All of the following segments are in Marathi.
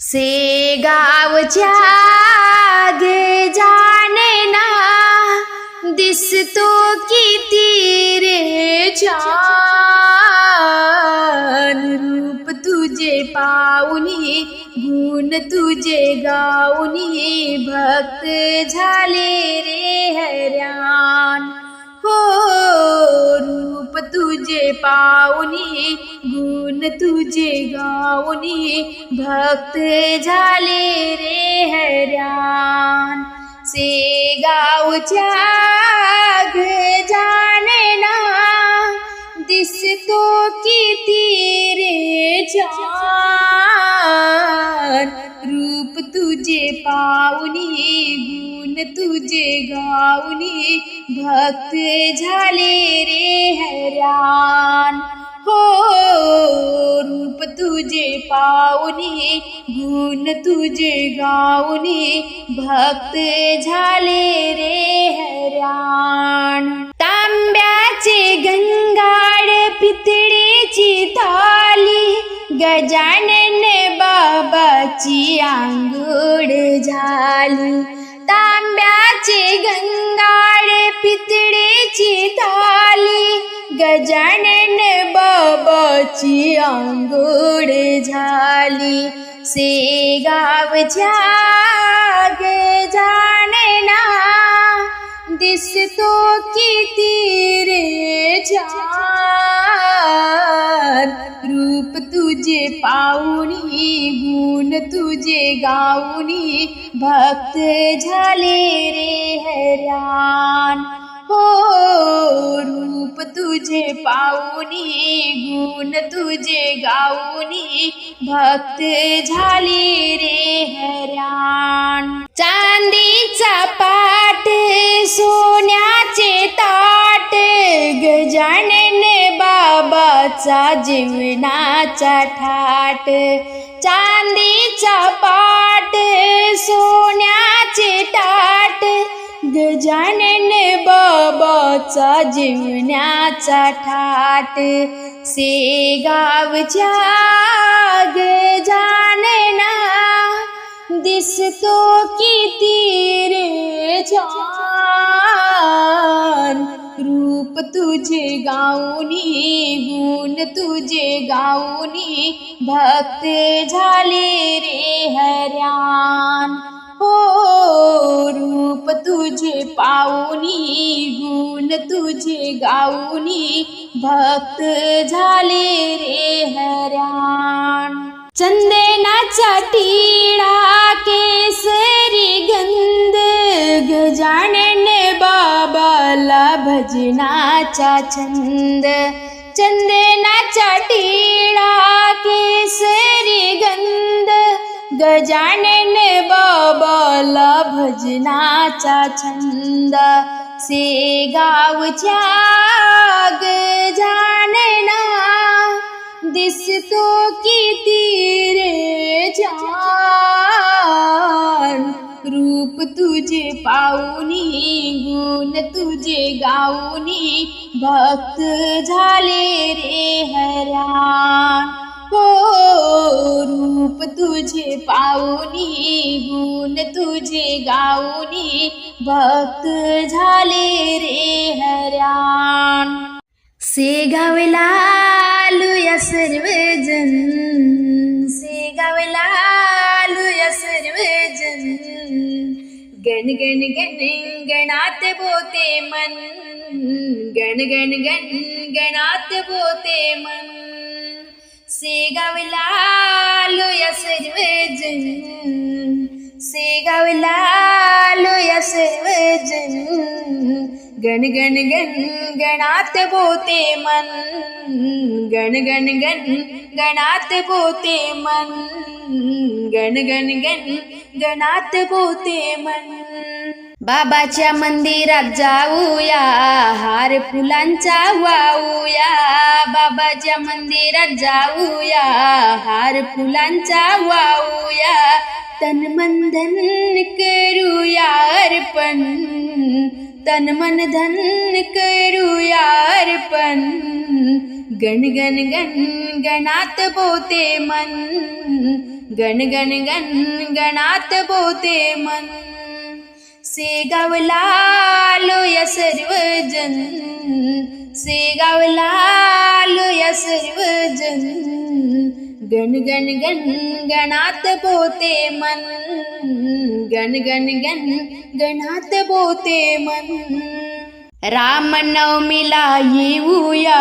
से गावच्या गे जाणे ना दिसतो किती रे छान रूप तुझे पाहुनी गुण तुझे गाऊनी भक्त झाले रे हऱ्यान हो रूप तुझे पाहुनी गुण तुझे गाऊनी, भक्त झाले रे हऱ्यान से गावच्या जाणे ना दिसतो किती रे छान रूप तुझे पाहुनी गुण तुझे गाऊनी भक्त झाले रे हरान हो रूप तुझे पाहुनी गुण तुझे गाऊनी भक्त झाले रे हरान तांब्याचे गंगाड पितळेची थाली गजानन बाबाची आंघोळ झाली. तांब्याचे गंगाड पितळेची थाली गजानन आंघोळ झाली. से गावच्या गजानना दिसतो किती रे छान पाहुणी गुण तुझे गाऊनी भक्त झाले रे हरान हो रूप तुझे पाहुनी गुण तुझे गाऊनी भक्त झाले रे हरान चांदीचा पाट सोन्याचे ताट गजान बाबाचा जीवनाचा ठाट चांदीचा पाट सोन्याचे ताट गजानन बाबाचा जीवनाचा ठाट से गावच्या गजानना दिसतो किती रे छान रूप तुझे गाऊनी गुण तुझे गाऊनी भक्त झाले रे हऱ्यान हो रूप तुझे पाहुनी गुण तुझे गाऊनी भक्त झाले रे हऱ्यान चंदनाचा टिळा केसरी गंध गजानन बाबाला भजनाचा छंद. चंदनाचा टिळा केसरी गंध गजानन बाबाला भजनाचा छंद. से गावच्या दिसतो किती रे छान. रूप तुझे पाहुनी गुण तुझे गाऊनी भक्त झाले रे हरान. हो रूप तुझे पाहुनी गुण तुझे गाऊनी भक्त झाले रे हरान. से गावला सर्वजन से गावला लुया सर्वजन. गण गण गण गणात बोते मन. गण गण गण गणात बोते मन. से गावला लुया सर्वजन. से गावला लुया सर्वजन. गण गण गण गणात बोते मन. गण गण गण गणात बोते मन. गण गण गण गणात बोते मन. बाबाच्या मंदिरात जाऊया हार फुलांचा वाऊया बाबाच्या मंदिरात जाऊया हार फुलांचा वाऊया तन मंधन करूया अर्पण. तन मन धन करूया अर्पण गण गण गण गणात बोते मन. गण गण गण गणात बोते मन. सेगावला लोया सर्वजन सेगावला लोया सर्वजन. गण गण गण गणात बोते मन गण गण गण गणात बोते मन. रामनवमीला येऊया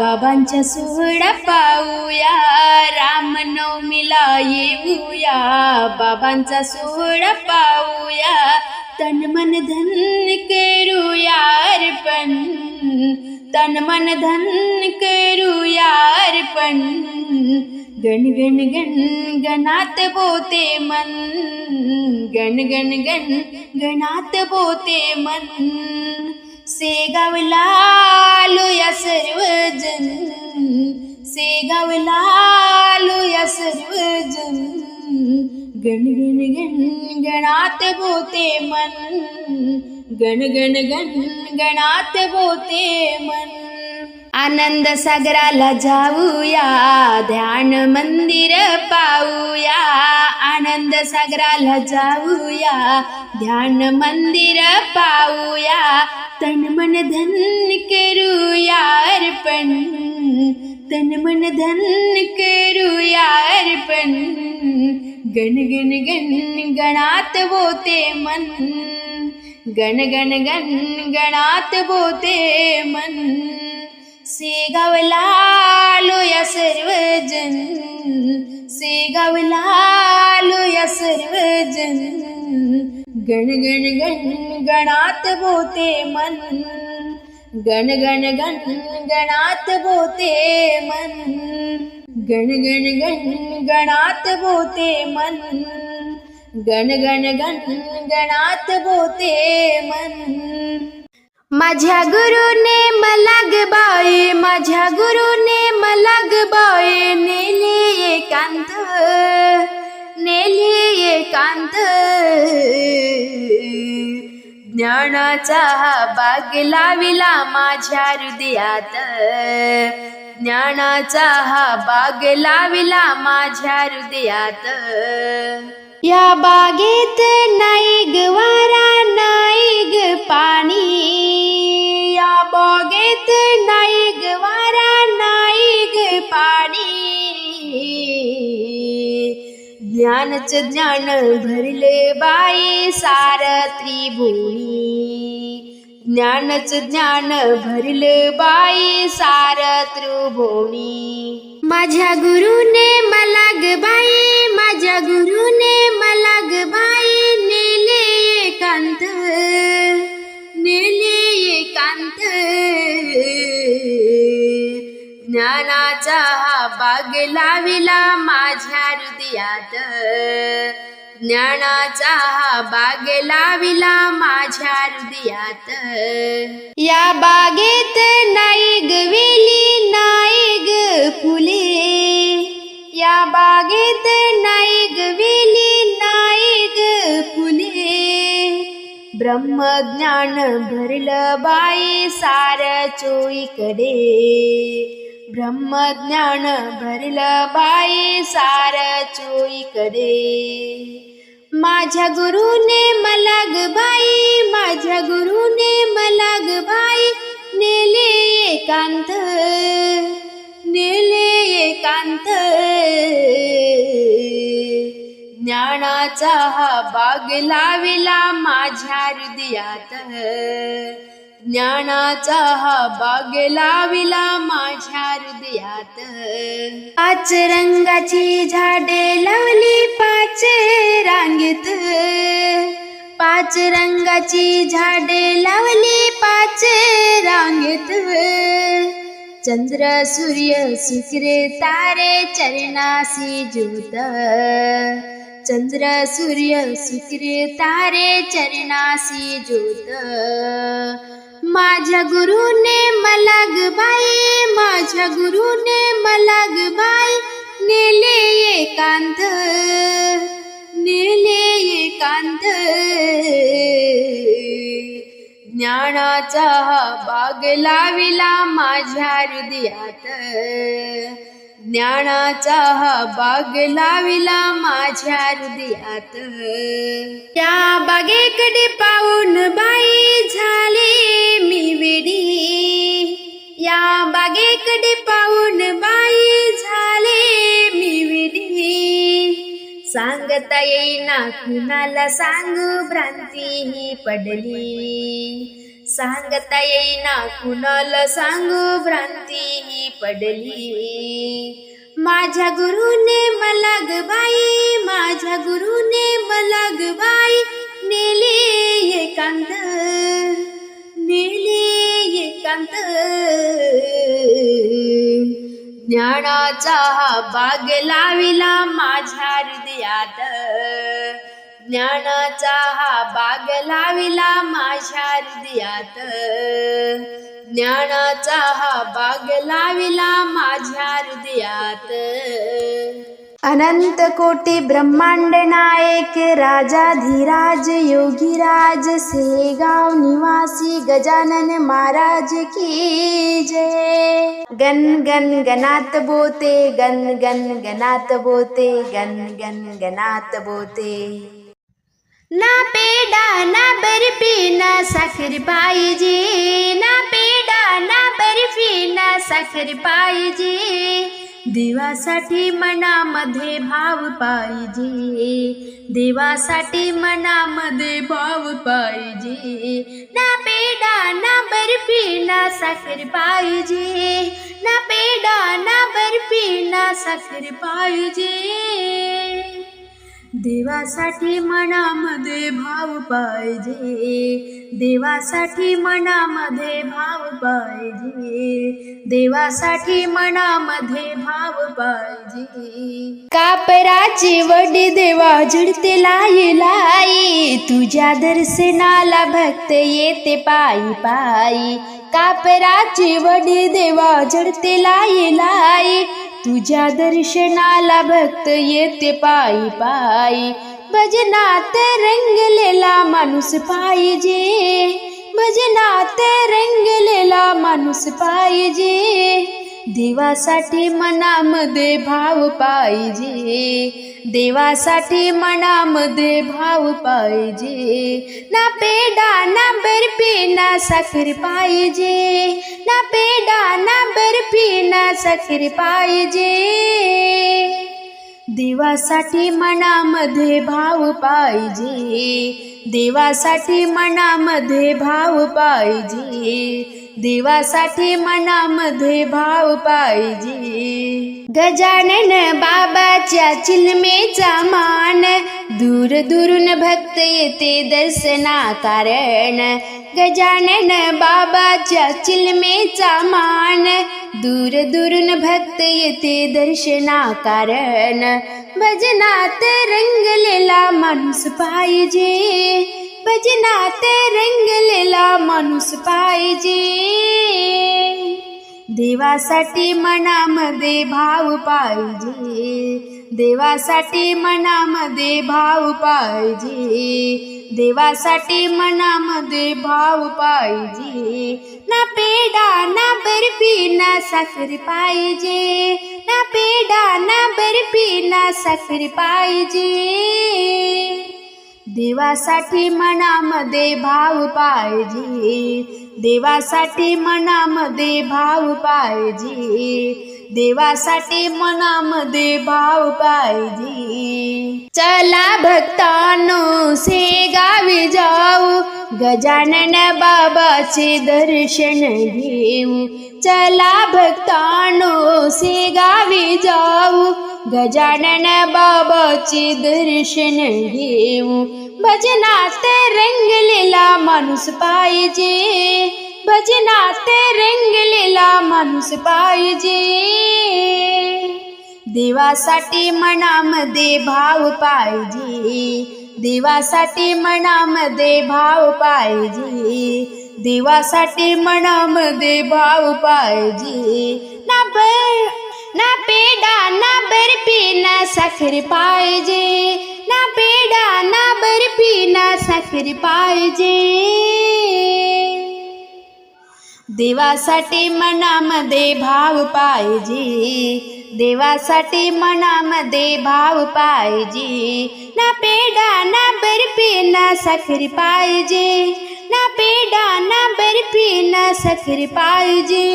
बाबांच्या सोहळा पाहूया. रामनवमीला येऊया बाबांचा सोहळा पाहूया. तन मन धन करूया अर्पण तन मन धन करूया अर्पण. गण गण गण गणात बोते मन गण गण गण गणात बोते मन. सेगावला लोया सर्वजन सेगावला लोया सर्वजन गण गण गण गणात बोते मन गण गण गण गणात बोते मन. आनंद सागराला जाऊया ध्यान मंदिर पाऊया आनंद सागराला जाऊया ध्यान मंदिर पाऊया तन मन धन करूया अर्पण तन मन धन करूया अर्पण गण गण गण गणात बोते मन गण गण गण गणात बोते मन. सेगावला लोया सर्वजन सेगावला लोया सर्वजन गण गण गण गणात बोते मन. गण गण गण गणात बोते मन. गण गण गण गणात बोते मन. गण गण गण गणात बोते मन. माझ्या गुरुने मला ग माझ्या गुरुने मला ग नेले एकांत नेले एकांत. ज्ञानाचा हा बाग लाविला माझ्या हृदयात. ज्ञानाचा हा बाग लाविला माझ्या हृदयात. या बागेत नाही वारा नाही ग पाणी. या बागेत नाही ग वारा नाही ग पाणी. ज्ञानच ज्ञान भरले बाई सार त्रिभुवनी ज्ञानच ज्ञान भरले बाई सार त्रिभुवनी माझ्या गुरुने मला ग बाई माझ्या गुरुने मला ग बाई नेले एकांत. ज्ञानाचा हा बाग लाविला माझ्या हृदयात. ज्ञानाचा हा बाग लाविला माझ्या हृदयात. या बागेत नाही गवेली नाही ग फुले. या बागेत नाही गवेली नाही ग फुले. ब्रह्मज्ञान भरलं बाई सार चोईकडे. ब्रह्मज्ञान भरलं बाई सार चोईकडे माझ्या गुरुने मला ग बाई माझ्या गुरुने मला ग बाई नेले एकांत नेले एकांत. ज्ञानाचा हा बाग लाविला माझ्या हृदयात. ज्ञानाचा हा बाग लाविला माझ्या हृदयात पाच रंगाची झाडे लावली पाच रांगेत. पाच रंगाची झाडे लावली पाच रांगेत. चंद्र सूर्य शुक्र तारे चरणासी ज्योत चंद्र सूर्य शुक्र तारे चरणासी ज्योत माझ्या गुरुने मला माझ्या गुरुने मला ग बाई नेले एकांत नेले एकांत. ज्ञानाचा हा बाग लाविला माझ्या हृदयात. ज्ञानाचा हा बाग लाविला माझ्या हृदयात. त्या बागेकडे पाहून बाई झाले मी वेडी. बागेकडे पाहून बाई झाले मी वेडी सांगता येईना कुणाला सांगू भ्रांती ही पडली. सांगता येईना कुणाला सांगू भ्रांती ही पडली. माझ्या गुरुने मला गबाई माझ्या गुरुने मला गबाई नेली एकांत नेली एकांत. ज्ञानाचा हा बाग लाविला माझ्या हृदयात. ज्ञानाचा हा बाग लाविला माझ्या हृदयात. ज्ञानाचा हा बाग लाविला माझ्या हृदयात. अनंत कोटि ब्रह्मांड नायक राजा धीराज योगीराज सेगाव निवासी गजानन महाराज की जय। गन गन गनात बोते गन गन गनात बोते गन गन गनात बोते। ना पेडा ना बर्फी ना साखर पाहिजे ना पेडा ना बर्फी ना साखर पाहिजे देवासाठी मनामध्ये भाव पाहिजे. देवासाठी मनामध्ये भाव पाहिजे. ना पेडा ना बर्फी ना साखर पाहिजे. ना पेडा ना बर्फी ना साखर पाहिजे. देवासाठी मनामध्ये भाव पाहिजे. देवासाठी मनामध्ये भाव पाहिजे. देवासाठी मनामध्ये भाव पाहिजे. कापराची वडी देवा झडते लाई लाई. तुझ्या दर्शनाला भक्त येते पायी पायी. कापराची वडी देवा झडते लाई लाई. तुझ्या दर्शनाला भक्त येते पायी पायी. भजनात रंगलेला माणूस पाहिजे. भजनात रंगलेला माणूस पाहिजे. देवासाठी मनामध्ये भाव पाहिजे. देवासाठी मनामध्ये भाव पाहिजे. ना पेडा ना बर्फी ना साखर पाहिजे. ना पेडा ना बर्फी ना साखर पाहिजे. देवासाठी मनामध्ये भाव पाहिजे. देवासाठी मनामध्ये भाव पाहिजे. देवासाठी मनामध्ये भाव पाहिजे. गजानन बाबाच्या चिलमेचा मान दूर दुरून भक्त येते दर्शना कारण गजानन बाबाच्या चिलमेचा मान दूर दुरून भक्त येते दर्शना कारण भजनात रंगलेला माणूस पाहिजे. भजनात रंगलेला माणूस पाहिजे. देवासाठी मनामध्ये भाव पाहिजे. देवासाठी मनामध्ये भाव पाहिजे. देवासाठी मनामध्ये भाव पाहिजे. ना पेडा ना बर्फी ना साखर पाहिजे. ना पेडा ना बर्फी ना साखर पाहिजे. देवासाठी मनामध्ये भाव पाहिजे. देवासाठी मनामध्ये भाव पाहिजे. देवासाठी मनामध्ये भाव पाहिजे. चला भक्तांनो से गावी जाऊ. गजानन बाबाचे दर्शन घेऊ. चला भक्तांनो से गावी जाऊ. गजानन बाबाचे दर्शन घेऊ. भजनात रंगलेला माणूस पाहिजे. भजनाते रंगलेला माणूस पाहिजे. देवासाठी मनामध्ये भाव पाहिजे. देवासाठी मनामध्ये भाव पाहिजे. देवासाठी मनामध्ये भाव पाहिजे. ना बर ना पेडा ना बर्फी ना साखर पाहिजे. ना पेडा ना बर्फी ना साखर पाहिजे. देवासाठी मनामध्ये भाव पाहिजे. देवासाठी मनामध्ये भाव पाहिजे. ना पेडा ना बर्फी ना साखर पाहिजे. ना पेडा ना बर्फी ना साखर पाहिजे.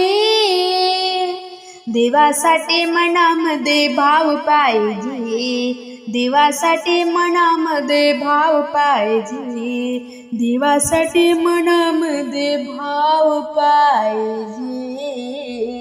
देवासाठी मनामध्ये भाव पाहिजे. देवासाठी मनामध्ये भाव पाहिजे. देवासाठी मनामध्ये भाव पाहिजे.